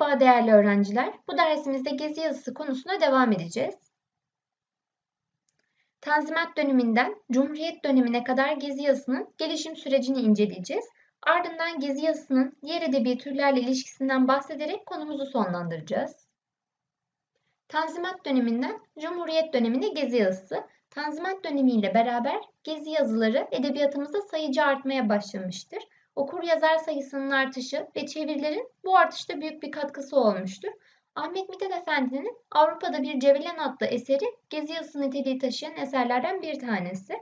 Merhaba değerli öğrenciler. Bu dersimizde gezi yazısı konusuna devam edeceğiz. Tanzimat döneminden Cumhuriyet dönemine kadar gezi yazısının gelişim sürecini inceleyeceğiz. Ardından gezi yazısının diğer edebi türlerle ilişkisinden bahsederek konumuzu sonlandıracağız. Tanzimat döneminden Cumhuriyet dönemine gezi yazısı. Tanzimat dönemiyle beraber gezi yazıları edebiyatımızda sayıcı artmaya başlamıştır okur yazar sayısının artışı ve çevirilerin bu artışta büyük bir katkısı olmuştur. Ahmet Mithat Efendi'nin Avrupa'da Bir Cevelen adlı eseri gezi yazısı niteliği taşıyan eserlerden bir tanesi.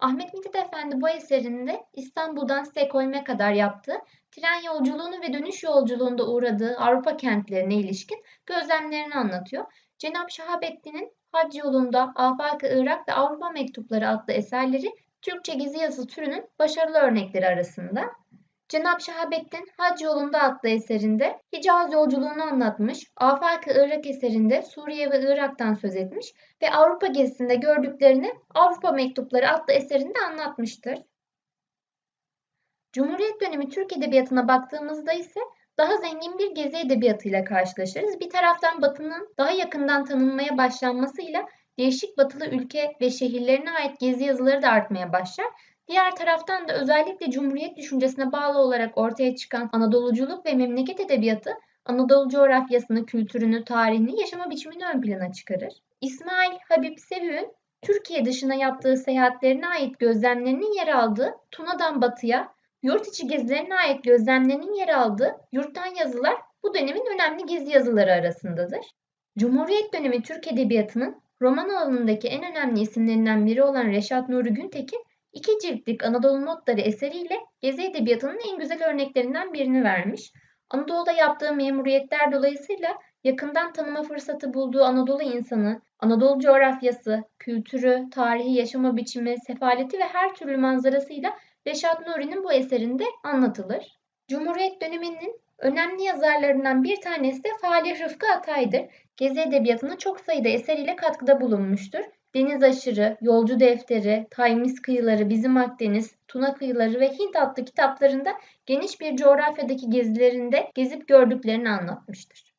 Ahmet Mithat Efendi bu eserinde İstanbul'dan Stockholm'e kadar yaptığı tren yolculuğunu ve dönüş yolculuğunda uğradığı Avrupa kentlerine ilişkin gözlemlerini anlatıyor. Cenab-ı Şahabettin'in Hac yolunda Afak-ı Irak ve Avrupa Mektupları adlı eserleri Türkçe gezi yazı türünün başarılı örnekleri arasında. Cenab-ı Şahabettin Hac Yolunda adlı eserinde Hicaz yolculuğunu anlatmış, Afak-ı Irak eserinde Suriye ve Irak'tan söz etmiş ve Avrupa gezisinde gördüklerini Avrupa Mektupları adlı eserinde anlatmıştır. Cumhuriyet dönemi Türk Edebiyatı'na baktığımızda ise daha zengin bir gezi edebiyatıyla karşılaşırız. Bir taraftan Batı'nın daha yakından tanınmaya başlanmasıyla değişik batılı ülke ve şehirlerine ait gezi yazıları da artmaya başlar. Diğer taraftan da özellikle Cumhuriyet düşüncesine bağlı olarak ortaya çıkan Anadoluculuk ve memleket edebiyatı Anadolu coğrafyasını, kültürünü, tarihini, yaşama biçimini ön plana çıkarır. İsmail Habib Sevü'nün Türkiye dışına yaptığı seyahatlerine ait gözlemlerinin yer aldığı Tuna'dan Batı'ya, yurt içi gezilerine ait gözlemlerinin yer aldığı Yurttan Yazılar bu dönemin önemli gezi yazıları arasındadır. Cumhuriyet dönemi Türk Edebiyatı'nın roman alanındaki en önemli isimlerinden biri olan Reşat Nuri Güntekin, İki ciltlik Anadolu Notları eseriyle Gezi Edebiyatı'nın en güzel örneklerinden birini vermiş. Anadolu'da yaptığı memuriyetler dolayısıyla yakından tanıma fırsatı bulduğu Anadolu insanı, Anadolu coğrafyası, kültürü, tarihi yaşama biçimi, sefaleti ve her türlü manzarasıyla Reşat Nuri'nin bu eserinde anlatılır. Cumhuriyet döneminin önemli yazarlarından bir tanesi de Falih Rıfkı Atay'dır. Gezi edebiyatına çok sayıda eseriyle katkıda bulunmuştur. Deniz Aşırı, Yolcu Defteri, Taymis Kıyıları, Bizim Akdeniz, Tuna Kıyıları ve Hint adlı kitaplarında geniş bir coğrafyadaki gezilerinde gezip gördüklerini anlatmıştır.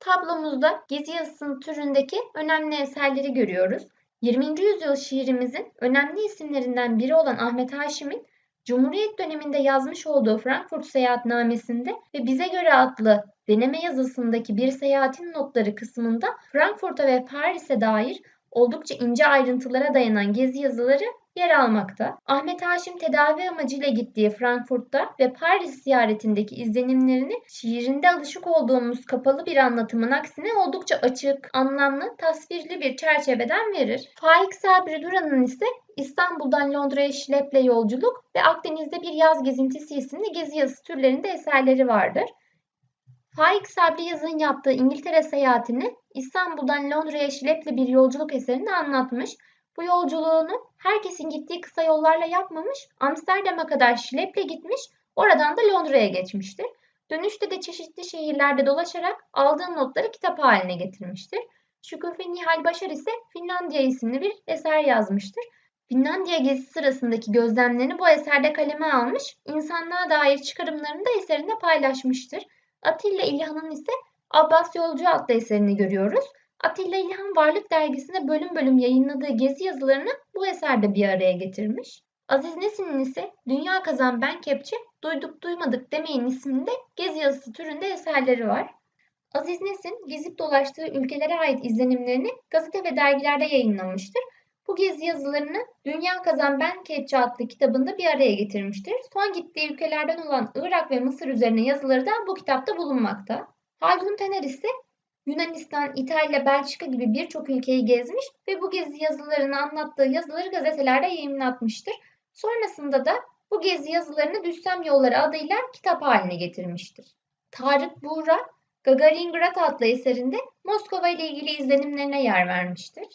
Tablomuzda gezi yazısının türündeki önemli eserleri görüyoruz. 20. yüzyıl şiirimizin önemli isimlerinden biri olan Ahmet Haşim'in Cumhuriyet döneminde yazmış olduğu Frankfurt seyahatnamesinde ve Bize Göre adlı deneme yazısındaki bir seyahatin notları kısmında Frankfurt'a ve Paris'e dair oldukça ince ayrıntılara dayanan gezi yazıları yer almakta. Ahmet Haşim tedavi amacıyla gittiği Frankfurt'ta ve Paris ziyaretindeki izlenimlerini şiirinde alışık olduğumuz kapalı bir anlatımın aksine oldukça açık, anlamlı, tasvirli bir çerçeveden verir. Faik Sabri Duran'ın ise İstanbul'dan Londra'ya şileple yolculuk ve Akdeniz'de bir yaz gezintisi isimli gezi yazısı türlerinde eserleri vardır. Faik Sabri Yaz'ın yaptığı İngiltere seyahatini İstanbul'dan Londra'ya şileple bir yolculuk eserinde anlatmış. Bu yolculuğunu herkesin gittiği kısa yollarla yapmamış, Amsterdam'a kadar şileple gitmiş, oradan da Londra'ya geçmiştir. Dönüşte de çeşitli şehirlerde dolaşarak aldığı notları kitap haline getirmiştir. Şükrü Nihal Başar ise Finlandiya isimli bir eser yazmıştır. Finlandiya gezisi sırasındaki gözlemlerini bu eserde kaleme almış, insanlığa dair çıkarımlarını da eserinde paylaşmıştır. Atilla İlhan'ın ise Abbas Yolcu adlı eserini görüyoruz. Atilla İlhan Varlık dergisinde bölüm bölüm yayınladığı gezi yazılarını bu eserde bir araya getirmiş. Aziz Nesin'in ise Dünya Kazan Ben Kepçe, Duyduk Duymadık Demeyin isminde gezi yazısı türünde eserleri var. Aziz Nesin gezip dolaştığı ülkelere ait izlenimlerini gazete ve dergilerde yayınlamıştır. Bu gezi yazılarını Dünya Kazan Ben Kepçe adlı kitabında bir araya getirmiştir. Son gittiği ülkelerden olan Irak ve Mısır üzerine yazıları da bu kitapta bulunmakta. Haldun Tener ise Yunanistan, İtalya, Belçika gibi birçok ülkeyi gezmiş ve bu gezi yazılarını anlattığı yazıları gazetelerde yayınlatmıştır. Sonrasında da bu gezi yazılarını Düssem Yolları adıyla kitap haline getirmiştir. Tarık Buğra, Gagaringrad adlı eserinde Moskova ile ilgili izlenimlerine yer vermiştir.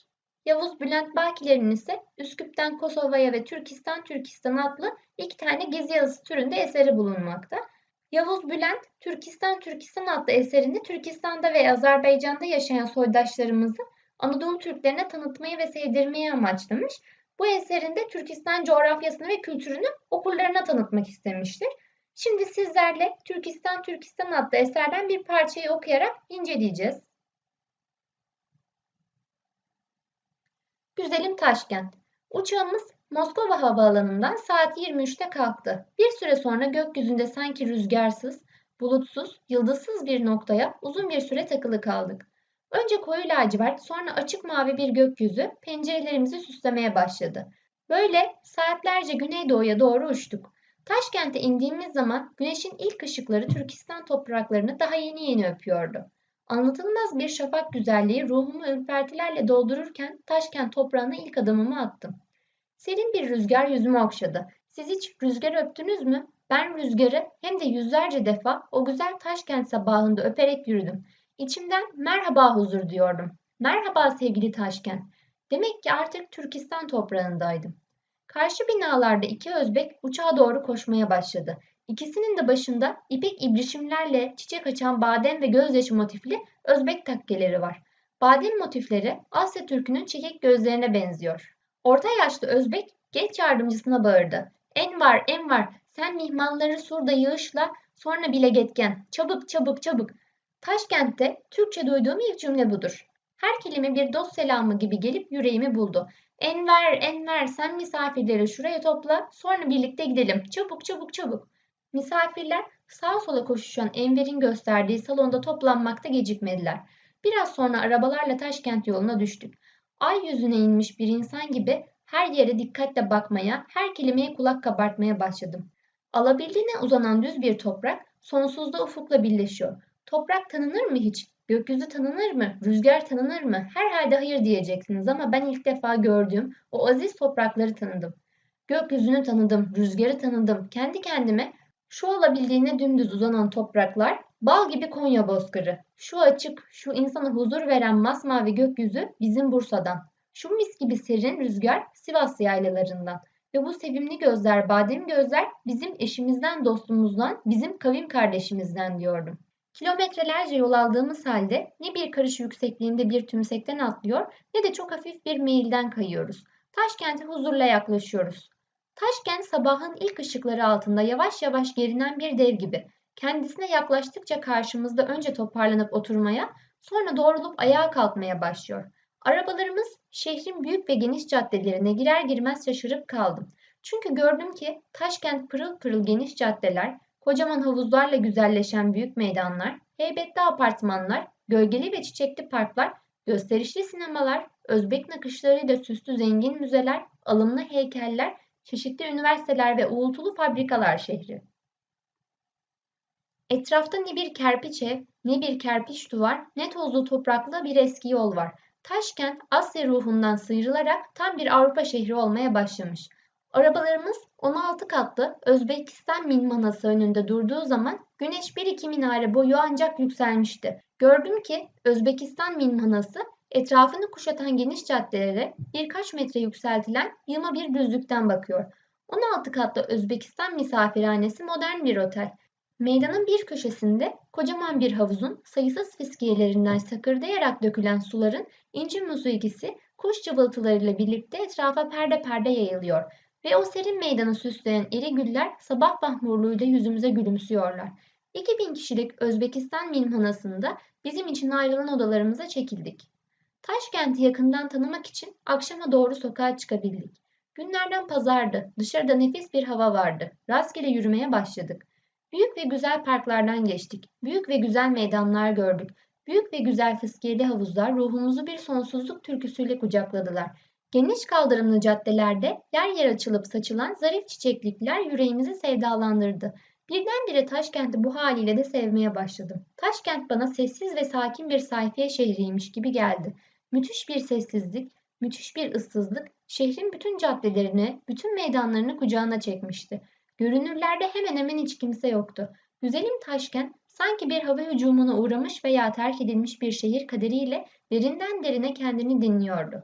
Yavuz Bülent Bakiler'in ise Üsküp'ten Kosova'ya ve Türkistan Türkistan adlı iki tane gezi yazısı türünde eseri bulunmakta. Yavuz Bülent, Türkistan Türkistan adlı eserinde Türkistan'da ve Azerbaycan'da yaşayan soydaşlarımızı Anadolu Türklerine tanıtmayı ve sevdirmeyi amaçlamış. Bu eserinde Türkistan coğrafyasını ve kültürünü okurlarına tanıtmak istemiştir. Şimdi sizlerle Türkistan Türkistan adlı eserden bir parçayı okuyarak inceleyeceğiz. Güzelim Taşkent. Uçağımız Moskova havaalanından saat 23'te kalktı. Bir süre sonra gökyüzünde sanki rüzgarsız, bulutsuz, yıldızsız bir noktaya uzun bir süre takılı kaldık. Önce koyu lacivert, sonra açık mavi bir gökyüzü pencerelerimizi süslemeye başladı. Böyle saatlerce güneydoğuya doğru uçtuk. Taşkent'e indiğimiz zaman güneşin ilk ışıkları Türkistan topraklarını daha yeni yeni öpüyordu. Anlatılmaz bir şafak güzelliği ruhumu ürpertilerle doldururken Taşkent toprağına ilk adımımı attım. Serin bir rüzgar yüzümü okşadı. Siz hiç rüzgar öptünüz mü? Ben rüzgarı hem de yüzlerce defa o güzel Taşkent sabahında öperek yürüdüm. İçimden merhaba huzur diyordum. Merhaba sevgili Taşkent. Demek ki artık Türkistan toprağındaydım. Karşı binalarda iki Özbek uçağa doğru koşmaya başladı. İkisinin de başında ipek ibrişimlerle çiçek açan badem ve gözyaşı motifli Özbek takkeleri var. Badem motifleri Asya Türk'ünün çekik gözlerine benziyor. Orta yaşlı Özbek genç yardımcısına bağırdı. En var, en var. Sen mihmanları surda yığışla, sonra bile getken. Çabuk, çabuk, çabuk. Taşkent'te Türkçe duyduğum ilk cümle budur. Her kelime bir dost selamı gibi gelip yüreğimi buldu. Enver, Enver sen misafirleri şuraya topla, sonra birlikte gidelim. Çabuk, çabuk, çabuk. Misafirler sağa sola koşuşan Enver'in gösterdiği salonda toplanmakta gecikmediler. Biraz sonra arabalarla Taşkent yoluna düştük. Ay yüzüne inmiş bir insan gibi her yere dikkatle bakmaya, her kelimeye kulak kabartmaya başladım. Alabildiğine uzanan düz bir toprak sonsuzda ufukla birleşiyor. Toprak tanınır mı hiç? Gökyüzü tanınır mı? Rüzgar tanınır mı? Herhalde hayır diyeceksiniz ama ben ilk defa gördüğüm o aziz toprakları tanıdım. Gökyüzünü tanıdım, rüzgarı tanıdım. Kendi kendime şu olabildiğine dümdüz uzanan topraklar bal gibi Konya bozkırı. Şu açık, şu insana huzur veren masmavi gökyüzü bizim Bursa'dan. Şu mis gibi serin rüzgar Sivas yaylalarından. Ve bu sevimli gözler, badem gözler bizim eşimizden, dostumuzdan, bizim kavim kardeşimizden diyordum. Kilometrelerce yol aldığımız halde ne bir karış yüksekliğinde bir tümsekten atlıyor ne de çok hafif bir meyilden kayıyoruz. Taşkent'e huzurla yaklaşıyoruz. Taşkent sabahın ilk ışıkları altında yavaş yavaş gerinen bir dev gibi. Kendisine yaklaştıkça karşımızda önce toparlanıp oturmaya, sonra doğrulup ayağa kalkmaya başlıyor. Arabalarımız şehrin büyük ve geniş caddelerine girer girmez şaşırıp kaldım. Çünkü gördüm ki Taşkent pırıl pırıl geniş caddeler, kocaman havuzlarla güzelleşen büyük meydanlar, heybetli apartmanlar, gölgeli ve çiçekli parklar, gösterişli sinemalar, Özbek nakışlarıyla süslü zengin müzeler, alımlı heykeller, çeşitli üniversiteler ve uğultulu fabrikalar şehri. Etrafta ne bir kerpiç ev, ne bir kerpiç duvar, ne tozlu topraklı bir eski yol var. Taşkent Asya ruhundan sıyrılarak tam bir Avrupa şehri olmaya başlamış. Arabalarımız 16 katlı Özbekistan minmanası önünde durduğu zaman güneş bir iki minare boyu ancak yükselmişti. Gördüm ki Özbekistan minmanası etrafını kuşatan geniş caddelere birkaç metre yükseltilen yığma bir düzlükten bakıyor. 16 katlı Özbekistan misafirhanesi modern bir otel. Meydanın bir köşesinde kocaman bir havuzun sayısız fiskiyelerinden sakırdayarak dökülen suların inci muzuikisi kuş cıvıltılarıyla birlikte etrafa perde perde yayılıyor ve o serin meydanı süsleyen iri güller sabah bahmurluğuyla yüzümüze gülümsüyorlar. 2000 kişilik Özbekistan minhanasında bizim için ayrılan odalarımıza çekildik. Taşkent'i yakından tanımak için akşama doğru sokağa çıkabildik. Günlerden pazardı, dışarıda nefis bir hava vardı. Rastgele yürümeye başladık. Büyük ve güzel parklardan geçtik. Büyük ve güzel meydanlar gördük. Büyük ve güzel fıskiyeli havuzlar ruhumuzu bir sonsuzluk türküsüyle kucakladılar. Geniş kaldırımlı caddelerde yer yer açılıp saçılan zarif çiçeklikler yüreğimizi sevdalandırdı. Birdenbire Taşkent'i bu haliyle de sevmeye başladım. Taşkent bana sessiz ve sakin bir sayfiye şehriymiş gibi geldi. Müthiş bir sessizlik, müthiş bir ıssızlık şehrin bütün caddelerini, bütün meydanlarını kucağına çekmişti. Görünürlerde hemen hemen hiç kimse yoktu. Güzelim Taşkent sanki bir hava hücumuna uğramış veya terk edilmiş bir şehir kaderiyle derinden derine kendini dinliyordu.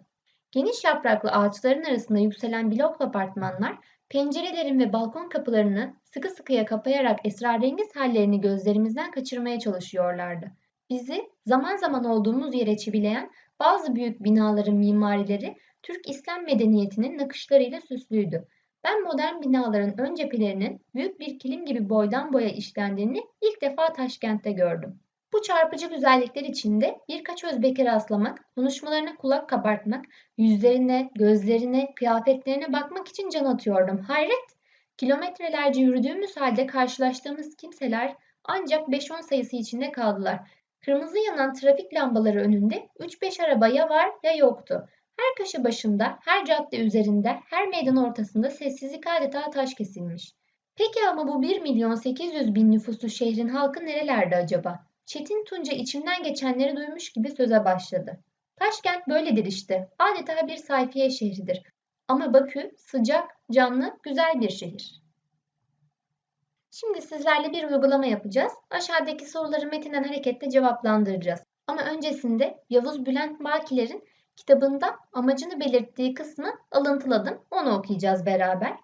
Geniş yapraklı ağaçların arasında yükselen blok apartmanlar, pencerelerin ve balkon kapılarını sıkı sıkıya kapayarak esrarengiz hallerini gözlerimizden kaçırmaya çalışıyorlardı. Bizi zaman zaman olduğumuz yere çivileyen bazı büyük binaların mimarileri Türk İslam medeniyetinin nakışlarıyla süslüydü. ben modern binaların ön cephelerinin büyük bir kilim gibi boydan boya işlendiğini ilk defa Taşkent'te gördüm. Bu çarpıcı güzellikler içinde birkaç Özbek'e rastlamak, konuşmalarına kulak kabartmak, yüzlerine, gözlerine, kıyafetlerine bakmak için can atıyordum. Hayret! Kilometrelerce yürüdüğümüz halde karşılaştığımız kimseler ancak 5-10 sayısı içinde kaldılar. Kırmızı yanan trafik lambaları önünde 3-5 araba ya var ya yoktu. Her köşe başında, her cadde üzerinde, her meydan ortasında sessizlik adeta taş kesilmiş. Peki ama bu 1 milyon 800 bin nüfuslu şehrin halkı nerelerde acaba? Çetin Tunca içimden geçenleri duymuş gibi söze başladı. Taşkent böyledir işte. Adeta bir sayfiye şehridir. Ama Bakü sıcak, canlı, güzel bir şehir. Şimdi sizlerle bir uygulama yapacağız. Aşağıdaki soruları metinden hareketle cevaplandıracağız. Ama öncesinde Yavuz Bülent Bakiler'in kitabında amacını belirttiği kısmı alıntıladım. Onu okuyacağız beraber.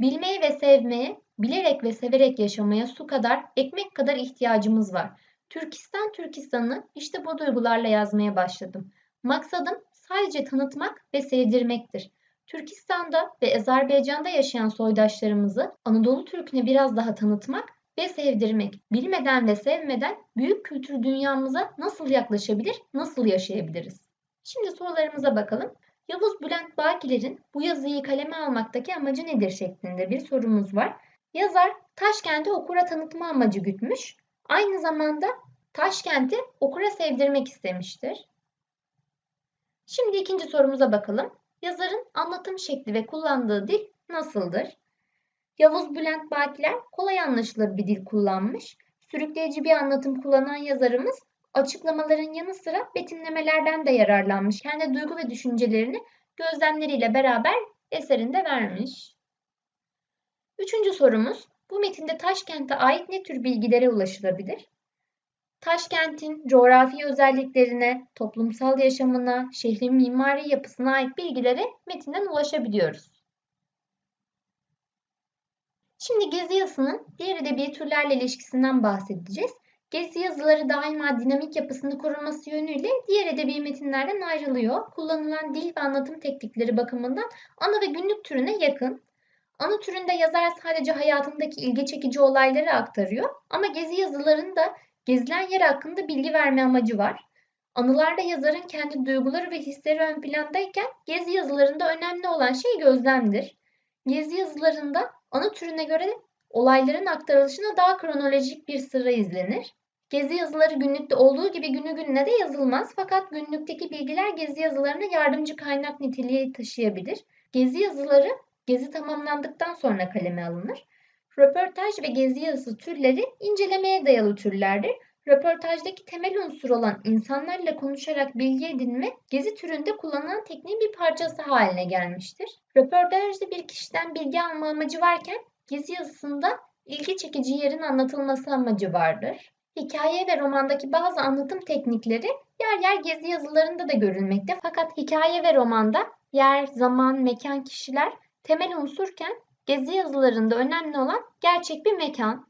Bilmeye ve sevmeye, bilerek ve severek yaşamaya su kadar, ekmek kadar ihtiyacımız var. Türkistan Türkistan'ı işte bu duygularla yazmaya başladım. Maksadım sadece tanıtmak ve sevdirmektir. Türkistan'da ve Azerbaycan'da yaşayan soydaşlarımızı Anadolu Türk'üne biraz daha tanıtmak ve sevdirmek. Bilmeden ve sevmeden büyük kültür dünyamıza nasıl yaklaşabilir, nasıl yaşayabiliriz? Şimdi sorularımıza bakalım. Yavuz Bülent Bakiler'in bu yazıyı kaleme almaktaki amacı nedir şeklinde bir sorumuz var. Yazar Taşkent'i okura tanıtma amacı gütmüş. Aynı zamanda Taşkent'i okura sevdirmek istemiştir. Şimdi ikinci sorumuza bakalım. Yazarın anlatım şekli ve kullandığı dil nasıldır? Yavuz Bülent Bakiler kolay anlaşılır bir dil kullanmış. Sürükleyici bir anlatım kullanan yazarımız açıklamaların yanı sıra betimlemelerden de yararlanmış. Kendi duygu ve düşüncelerini gözlemleriyle beraber eserinde vermiş. Üçüncü sorumuz, bu metinde Taşkent'e ait ne tür bilgilere ulaşılabilir? Taşkent'in coğrafi özelliklerine, toplumsal yaşamına, şehrin mimari yapısına ait bilgilere metinden ulaşabiliyoruz. Şimdi gezi yazısının diğer edebi türlerle ilişkisinden bahsedeceğiz. Gezi yazıları daima dinamik yapısını koruması yönüyle diğer edebi metinlerden ayrılıyor. Kullanılan dil ve anlatım teknikleri bakımından ana ve günlük türüne yakın. Ana türünde yazar sadece hayatındaki ilgi çekici olayları aktarıyor ama gezi yazılarında gezilen yer hakkında bilgi verme amacı var. Anılarda yazarın kendi duyguları ve hisleri ön plandayken gezi yazılarında önemli olan şey gözlemdir. Gezi yazılarında anı türüne göre olayların aktarılışına daha kronolojik bir sıra izlenir. Gezi yazıları günlükte olduğu gibi günü gününe de yazılmaz fakat günlükteki bilgiler gezi yazılarına yardımcı kaynak niteliği taşıyabilir. Gezi yazıları gezi tamamlandıktan sonra kaleme alınır. Röportaj ve gezi yazısı türleri incelemeye dayalı türlerdir. Röportajdaki temel unsur olan insanlarla konuşarak bilgi edinme, gezi türünde kullanılan tekniğin bir parçası haline gelmiştir. Röportajda bir kişiden bilgi alma amacı varken, gezi yazısında ilgi çekici yerin anlatılması amacı vardır. Hikaye ve romandaki bazı anlatım teknikleri yer yer gezi yazılarında da görülmekte. Fakat hikaye ve romanda yer, zaman, mekan, kişiler temel unsurken gezi yazılarında önemli olan gerçek bir mekan.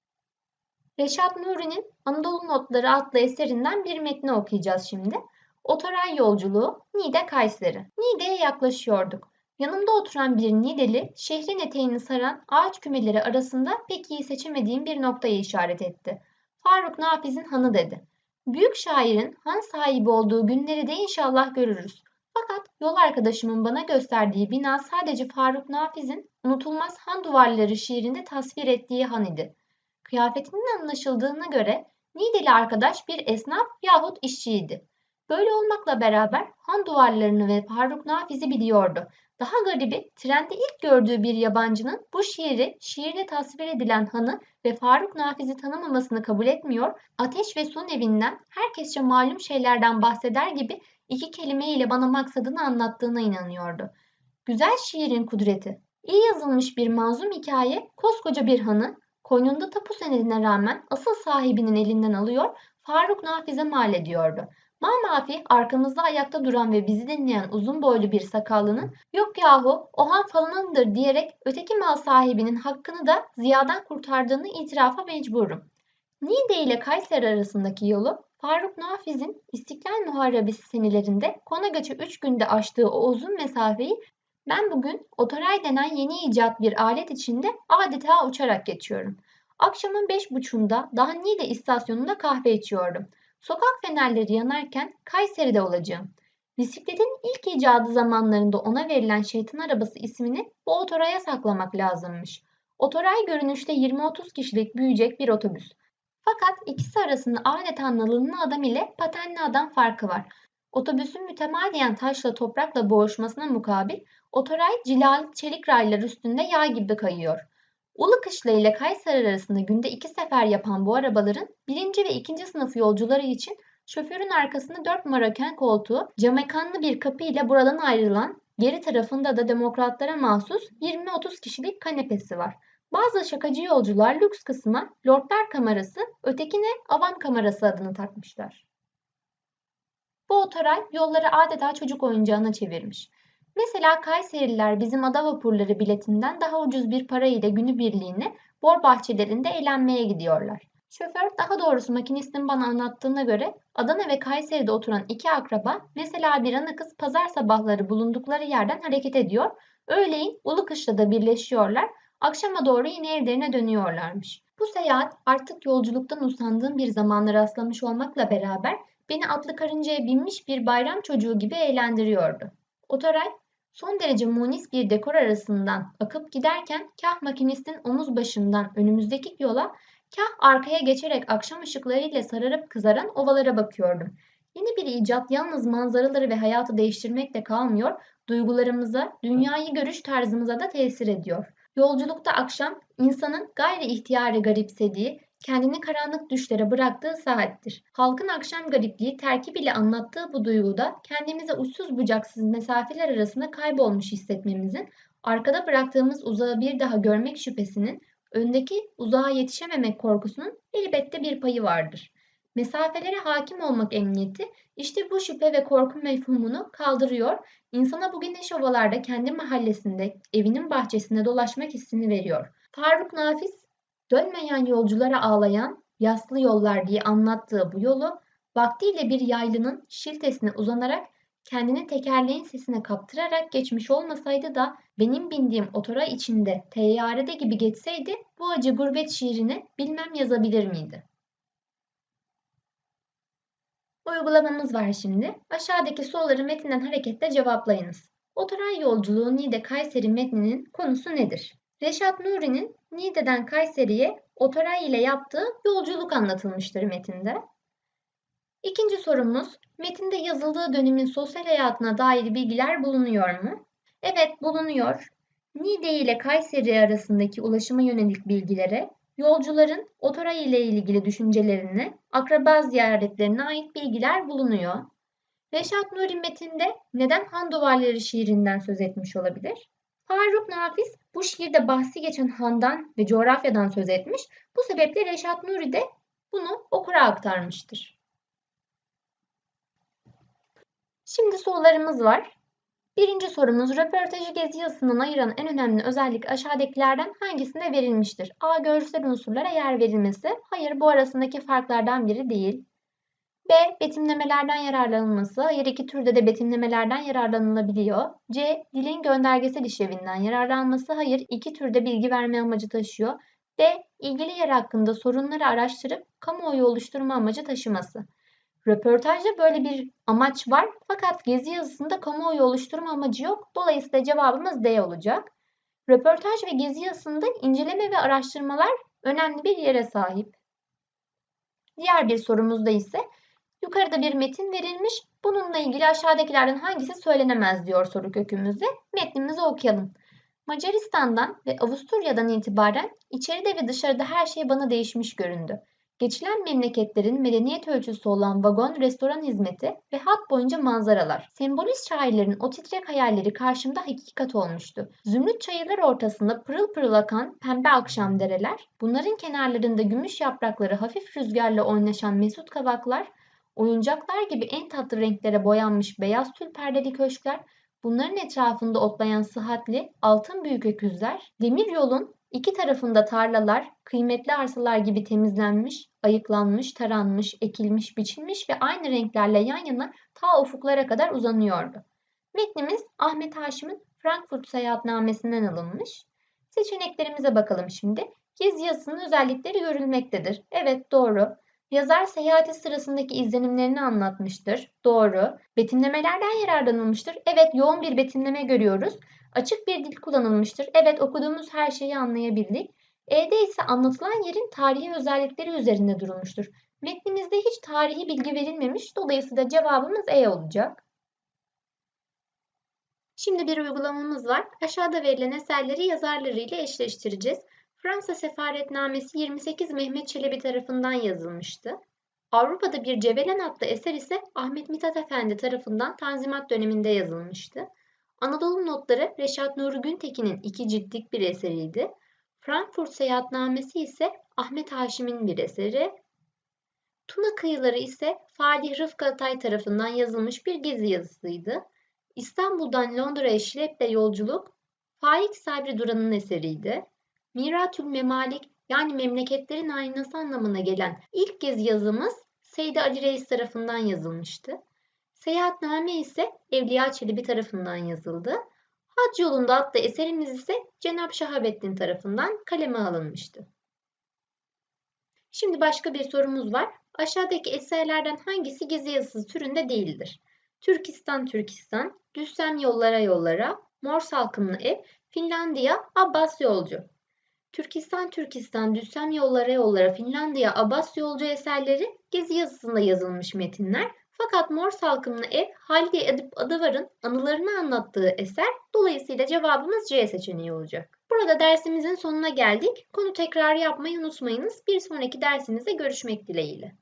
Reşat Nuri'nin Anadolu Notları adlı eserinden bir metni okuyacağız şimdi. Otoray yolculuğu Niğde Kayseri. Niğde'ye yaklaşıyorduk. Yanımda oturan bir Nideli şehrin eteğini saran ağaç kümeleri arasında pek iyi seçemediğim bir noktayı işaret etti. Faruk Nafiz'in hanı dedi. Büyük şairin han sahibi olduğu günleri de inşallah görürüz. Fakat yol arkadaşımın bana gösterdiği bina sadece Faruk Nafiz'in unutulmaz han duvarları şiirinde tasvir ettiği han idi. Kıyafetinden anlaşıldığına göre Nideli arkadaş bir esnaf yahut işçiydi. Böyle olmakla beraber han duvarlarını ve Faruk Nafiz'i biliyordu. Daha garibi trende ilk gördüğü bir yabancının bu şiiri, şiirde tasvir edilen hanı ve Faruk Nafiz'i tanımamasını kabul etmiyor, ateş ve son evinden herkesçe malum şeylerden bahseder gibi iki kelimeyle bana maksadını anlattığına inanıyordu. Güzel şiirin kudreti. İyi yazılmış bir manzum hikaye koskoca bir hanı koynunda tapu senedine rağmen asıl sahibinin elinden alıyor, Faruk Nafiz'e mal ediyordu. Mamafi arkamızda ayakta duran ve bizi dinleyen uzun boylu bir sakallının yok yahu o han falanındır diyerek öteki mal sahibinin hakkını da ziyadan kurtardığını itirafa mecburum. Niğde ile Kayseri arasındaki yolu Faruk Nafiz'in İstiklal Muharebesi senelerinde Konagaç'ı 3 günde aştığı o uzun mesafeyi Ben bugün otoray denen yeni icat bir alet içinde adeta uçarak geçiyorum. Akşamın beş buçuğunda daha Niğde istasyonunda kahve içiyordum. Sokak fenerleri yanarken Kayseri'de olacağım. Bisikletin ilk icadı zamanlarında ona verilen şeytan arabası ismini bu otoraya saklamak lazımmış. Otoray görünüşte 20-30 kişilik büyüyecek bir otobüs. Fakat ikisi arasında adeta nalınlı adam ile patenli adam farkı var. Otobüsün mütemadiyen taşla toprakla boğuşmasına mukabil otoray cilalı çelik raylar üstünde yağ gibi kayıyor. Ulukışla ile Kayseri arasında günde iki sefer yapan bu arabaların birinci ve ikinci sınıf yolcuları için şoförün arkasında dört maraken koltuğu, camekanlı bir kapı ile buradan ayrılan, geri tarafında da demokratlara mahsus 20-30 kişilik kanepesi var. Bazı şakacı yolcular lüks kısma Lordlar Kamerası, ötekine Avam Kamerası adını takmışlar. Bu otoray yolları adeta çocuk oyuncağına çevirmiş. Mesela Kayserililer bizim ada vapurları biletinden daha ucuz bir para ile günübirliğine bor bahçelerinde eğlenmeye gidiyorlar. Şoför, daha doğrusu makinistin bana anlattığına göre Adana ve Kayseri'de oturan iki akraba mesela bir ana kız pazar sabahları bulundukları yerden hareket ediyor. Öğleyin Ulukışla'da birleşiyorlar. Akşama doğru yine evlerine dönüyorlarmış. Bu seyahat artık yolculuktan usandığım bir zamanla rastlamış olmakla beraber beni atlı karıncaya binmiş bir bayram çocuğu gibi eğlendiriyordu. Otoray son derece munis bir dekor arasından akıp giderken kah makinistin omuz başından önümüzdeki yola kah arkaya geçerek akşam ışıklarıyla sararıp kızaran ovalara bakıyordum. Yeni bir icat yalnız manzaraları ve hayatı değiştirmekle kalmıyor, duygularımıza, dünyayı görüş tarzımıza da tesir ediyor. Yolculukta akşam insanın gayri ihtiyarı garipsediği, kendini karanlık düşlere bıraktığı saattir. Halkın akşam garipliği terkip ile anlattığı bu duyguda kendimize uçsuz bucaksız mesafeler arasında kaybolmuş hissetmemizin, arkada bıraktığımız uzağı bir daha görmek şüphesinin, öndeki uzağa yetişememek korkusunun elbette bir payı vardır. Mesafelere hakim olmak emniyeti işte bu şüphe ve korku mefhumunu kaldırıyor, insana bu güneş ovalarda kendi mahallesinde, evinin bahçesinde dolaşmak hissini veriyor. Faruk Nafiz, dönmeyen yolculara ağlayan, yaslı yollar diye anlattığı bu yolu, vaktiyle bir yaylının şiltesine uzanarak kendini tekerleğin sesine kaptırarak geçmiş olmasaydı da benim bindiğim otora içinde teyyarede gibi geçseydi bu acı gurbet şiirini bilmem yazabilir miydi? Uygulamamız var şimdi. Aşağıdaki soruları metinden hareketle cevaplayınız. Otoray yolculuğu Niğde Kayseri metninin konusu nedir? Reşat Nuri'nin Niğde'den Kayseri'ye otoray ile yaptığı yolculuk anlatılmıştır metinde. İkinci sorumuz, metinde yazıldığı dönemin sosyal hayatına dair bilgiler bulunuyor mu? Evet, bulunuyor. Niğde ile Kayseri arasındaki ulaşıma yönelik bilgilere, yolcuların otoray ile ilgili düşüncelerine, akraba ziyaretlerine ait bilgiler bulunuyor. Reşat Nuri metinde neden Han Duvarları şiirinden söz etmiş olabilir? Faruk Nafiz bu şiirde bahsi geçen handan ve coğrafyadan söz etmiş. Bu sebeple Reşat Nuri de bunu okura aktarmıştır. Şimdi sorularımız var. Birinci sorumuz röportajı gezi yazısından ayıran en önemli özellik aşağıdakilerden hangisinde verilmiştir? A. Görsel unsurlara yer verilmesi. Hayır bu arasındaki farklardan biri değil. B. Betimlemelerden yararlanılması. Hayır iki türde de betimlemelerden yararlanılabiliyor. C. Dilin göndergesel işlevinden yararlanması. Hayır iki türde bilgi verme amacı taşıyor. D. ilgili yer hakkında sorunları araştırıp kamuoyu oluşturma amacı taşıması. Röportajda böyle bir amaç var fakat gezi yazısında kamuoyu oluşturma amacı yok. Dolayısıyla cevabımız D olacak. Röportaj ve gezi yazısında inceleme ve araştırmalar önemli bir yere sahip. Diğer bir sorumuzda ise yukarıda bir metin verilmiş. Bununla ilgili aşağıdakilerden hangisi söylenemez diyor soru kökümüzde. Metnimizi okuyalım. Macaristan'dan ve Avusturya'dan itibaren içeride ve dışarıda her şey bana değişmiş göründü. Geçilen memleketlerin medeniyet ölçüsü olan vagon, restoran hizmeti ve hat boyunca manzaralar. Sembolist şairlerin o titrek hayalleri karşımda hakikat olmuştu. Zümrüt çayırlar ortasında pırıl pırıl akan pembe akşam dereler, bunların kenarlarında gümüş yaprakları hafif rüzgarla oynaşan mesut kavaklar, oyuncaklar gibi en tatlı renklere boyanmış beyaz tül perdeli köşkler, bunların etrafında otlayan sıhhatli altın büyük öküzler, demir yolun İki tarafında tarlalar, kıymetli arsalar gibi temizlenmiş, ayıklanmış, taranmış, ekilmiş, biçilmiş ve aynı renklerle yan yana ta ufuklara kadar uzanıyordu. Metnimiz Ahmet Haşim'in Frankfurt seyahatnamesinden alınmış. Seçeneklerimize bakalım şimdi. Gezi yazısının özellikleri görülmektedir. Evet doğru. Yazar seyahati sırasındaki izlenimlerini anlatmıştır. Doğru. Betimlemelerden yararlanılmıştır. Evet yoğun bir betimleme görüyoruz. Açık bir dil kullanılmıştır. Evet okuduğumuz her şeyi anlayabildik. E'de ise anlatılan yerin tarihi özellikleri üzerinde durulmuştur. Metnimizde hiç tarihi bilgi verilmemiş. Dolayısıyla cevabımız E olacak. Şimdi bir uygulamamız var. Aşağıda verilen eserleri yazarlarıyla eşleştireceğiz. Fransa Sefaretnamesi 28 Mehmet Çelebi tarafından yazılmıştı. Avrupa'da bir Cevelen adlı eser ise Ahmet Mithat Efendi tarafından Tanzimat döneminde yazılmıştı. Anadolu Notları Reşat Nuri Güntekin'in iki ciltlik bir eseriydi. Frankfurt Seyahatnamesi ise Ahmet Haşim'in bir eseri. Tuna kıyıları ise Falih Rıfkı Atay tarafından yazılmış bir gezi yazısıydı. İstanbul'dan Londra'ya şileple yolculuk Faik Sabri Duran'ın eseriydi. Miratül Memalik yani memleketlerin aynası anlamına gelen ilk gezi yazımız Seydi Ali Reis tarafından yazılmıştı. Seyahatname ise Evliya Çelebi tarafından yazıldı. Hac yolunda adlı eserimiz ise Cenab Şahabettin tarafından kaleme alınmıştı. Şimdi başka bir sorumuz var. Aşağıdaki eserlerden hangisi gezi yazısı türünde değildir? Türkistan Türkistan, Düssem Yollara Yollara, Mor Salkımlı Ev, Finlandiya, Abbas Yolcu. Türkistan Türkistan, Düssem Yollara Yollara, Finlandiya, Abbas Yolcu eserleri gezi yazısında yazılmış metinler. Fakat Mor Salkımlı Ev, Halide Edip Adıvar'ın anılarını anlattığı eser. Dolayısıyla cevabımız C seçeneği olacak. Burada dersimizin sonuna geldik. Konu tekrar yapmayı unutmayınız. Bir sonraki dersimizde görüşmek dileğiyle.